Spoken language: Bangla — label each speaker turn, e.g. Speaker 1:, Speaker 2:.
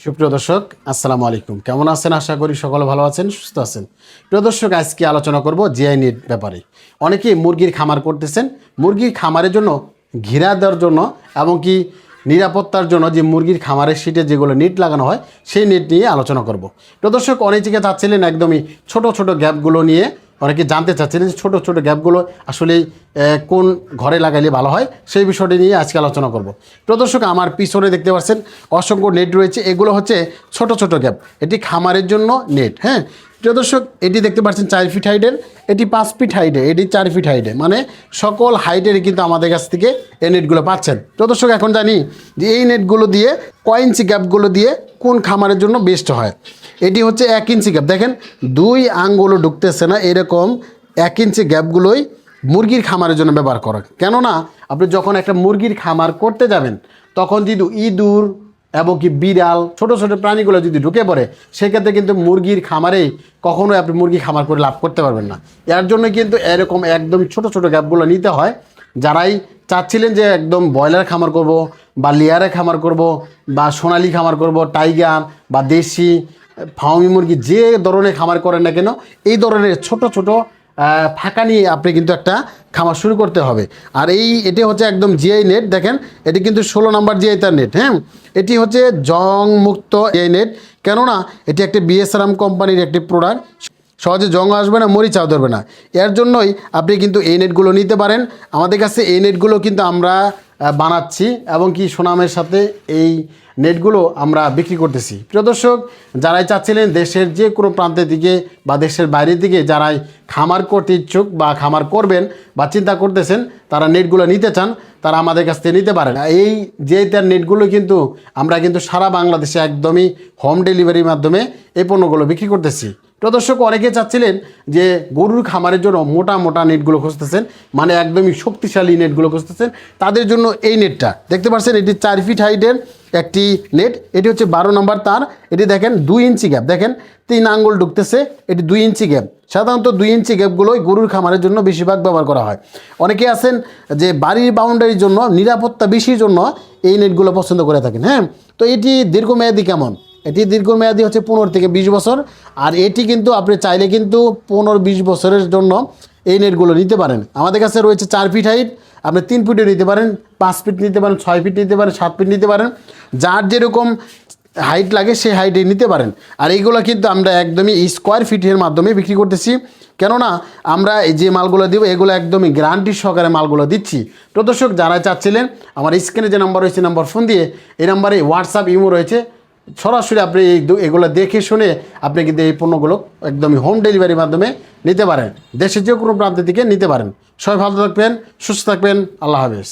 Speaker 1: সুপ্রিয় দর্শক, আসসালামু আলাইকুম। কেমন আছেন? আশা করি সকলে ভালো আছেন, সুস্থ আছেন। প্রিয় দর্শক, আজকে আলোচনা করব জিআই নেট ব্যাপারে। অনেকেই মুরগির খামার করতেছেন। মুরগির খামারের জন্য ঘিরা দেওয়ার জন্য এবং কি নিরাপত্তার জন্য যে মুরগির খামারের সিটে যেগুলো নেট লাগানো হয়, সেই নেট নিয়ে আলোচনা করব। প্রিয় দর্শক, অনেকে চাচ্ছিলেন একদমই ছোট ছোট গ্যাপগুলো নিয়ে অনেকে জানতে চাচ্ছিলেন যে ছোটো ছোটো গ্যাপগুলো আসলে কোন ঘরে লাগাইলে ভালো হয়, সেই বিষয়টি নিয়ে আজকে আলোচনা করব। প্রদর্শক আমার পিছনে দেখতে পাচ্ছেন অসংখ্য নেট রয়েছে। এগুলো হচ্ছে ছোট ছোট গ্যাপ। এটি খামারের জন্য নেট হ্যাঁ? প্রিয় দর্শক, এটি দেখতে পাচ্ছেন চার ফিট হাইটের এটি পাঁচ ফিট হাইটে এটি চার ফিট হাইটে মানে সকল হাইটেরই কিন্তু আমাদের কাছ থেকে এই নেটগুলো পাচ্ছেন। প্রিয় দর্শক, এখন জানি যে এই নেটগুলো দিয়ে কয় ইঞ্চি গ্যাপগুলো দিয়ে কোন খামারের জন্য বেস্ট হয়? এটি হচ্ছে এক ইঞ্চি গ্যাপ দেখেন, দুই আঙ্গুলও ঢুকতেছে না, এরকম এক ইঞ্চি গ্যাপগুলোই মুরগির খামারের জন্য ব্যবহার করা। কেননা, আপনি যখন একটা মুরগির খামার করতে যাবেন, তখন যদি ইঁদুর এবং কি বিড়াল, ছোট ছোট প্রাণীগুলো যদি ঢুকে পড়ে, সেক্ষেত্রে কিন্তু মুরগির খামারেই কখনোই আপনি মুরগি খামার করে লাভ করতে পারবেন না। এর জন্য কিন্তু এরকম একদম ছোট ছোট গ্যাপগুলো নিতে হয়। যারাই চাচ্ছিলেন যে একদম ব্রয়লার খামার করব বা লেয়ারে খামার করব, বা সোনালি খামার করব, টাইগার বা দেশি ফার্মি মুরগি, যে ধরনের খামার করেন না কেন, এই ধরনের ছোট ছোট ফাঁকা নিয়ে আপনি কিন্তু একটা খামার শুরু করতে হবে। আর এই, এটি হচ্ছে একদম জিআই নেট, দেখেন, এটি কিন্তু ষোলো নাম্বার জিআই তার নেট হ্যাঁ? এটি হচ্ছে জং মুক্ত এই নেট, কেননা এটি একটি বিএসআরএম কোম্পানির একটি প্রোডাক্ট সহজে জং আসবে না মরিচাও ধরবে না। এর জন্যই আপনি কিন্তু এই নেটগুলো নিতে পারেন। আমাদের কাছে এই নেটগুলো কিন্তু আমরা বানাচ্ছি এবং কি সুনামের সাথে এই নেটগুলো আমরা বিক্রি করতেছি। প্রিয় দর্শক, যারাই চাচ্ছিলেন দেশের যে কোনো প্রান্তের দিকে বা দেশের বাইরের দিকে যারাই খামার করতে ইচ্ছুক বা খামার করবেন বা চিন্তা করতেছেন, তারা নেটগুলো নিতে চান, তারা আমাদের কাছ থেকে নিতে পারেন। এই যে তার নেটগুলো কিন্তু আমরা কিন্তু সারা বাংলাদেশে একদমই হোম ডেলিভারির মাধ্যমে এই পণ্যগুলো বিক্রি করতেছি। প্রদর্শক অনেকে চাচ্ছিলেন যে গরুর খামারের জন্য মোটা মোটা নেটগুলো খুঁজতেছেন মানে একদমই শক্তিশালী নেটগুলো খুঁজতেছেন। তাদের জন্য এই নেটটা, দেখতে পাচ্ছেন এটি চার ফিট হাইটের একটি নেট, এটি হচ্ছে বারো নম্বর তার, এটি দেখেন দুই ইঞ্চি গ্যাপ দেখেন তিন আঙ্গুল ঢুকতেছে, এটি দুই ইঞ্চি গ্যাপ সাধারণত দুই ইঞ্চি গ্যাপগুলোই গরুর খামারের জন্য বেশিরভাগ ব্যবহার করা হয়। অনেকে আছেন যে বাড়ির বাউন্ডারির জন্য, নিরাপত্তা বেশির জন্য এই নেটগুলো পছন্দ করে থাকেন হ্যাঁ? তো এটি দীর্ঘমেয়াদী কেমন? এটি দীর্ঘমেয়াদী হচ্ছে পনেরো থেকে বিশ বছর। আর এটি কিন্তু আপনি চাইলে কিন্তু পনেরো বিশ বছরের জন্য এই নেটগুলো নিতে পারেন। আমাদের কাছে রয়েছে চার ফিট হাইট, আপনি তিন ফিটও নিতে পারেন, পাঁচ ফিট নিতে পারেন, ছয় ফিট নিতে পারেন, সাত ফিট নিতে পারেন। যার যেরকম হাইট লাগে সেই হাইটে নিতে পারেন। আর এইগুলো কিন্তু আমরা একদমই স্কোয়ার ফিটের মাধ্যমে বিক্রি করতেছি। কেননা আমরা এই যে মালগুলো দিব, এগুলো একদমই গ্যারান্টি সহকারে মালগুলো দিচ্ছি। প্রদর্শক যারা চাচ্ছিলেন, আমার স্ক্রিনে যে নাম্বার রয়েছে নাম্বার ফোন দিয়ে, এই নাম্বারে হোয়াটসঅ্যাপ ইমো রয়েছে। সরাসরি আপনি এই এগুলো দেখে শুনে আপনি কিন্তু এই পণ্যগুলো একদমই হোম ডেলিভারির মাধ্যমে নিতে পারেন। দেশের যে কোনো প্রান্তের দিকে নিতে পারেন। সবাই ভালো থাকবেন, সুস্থ থাকবেন। আল্লাহ হাফেজ।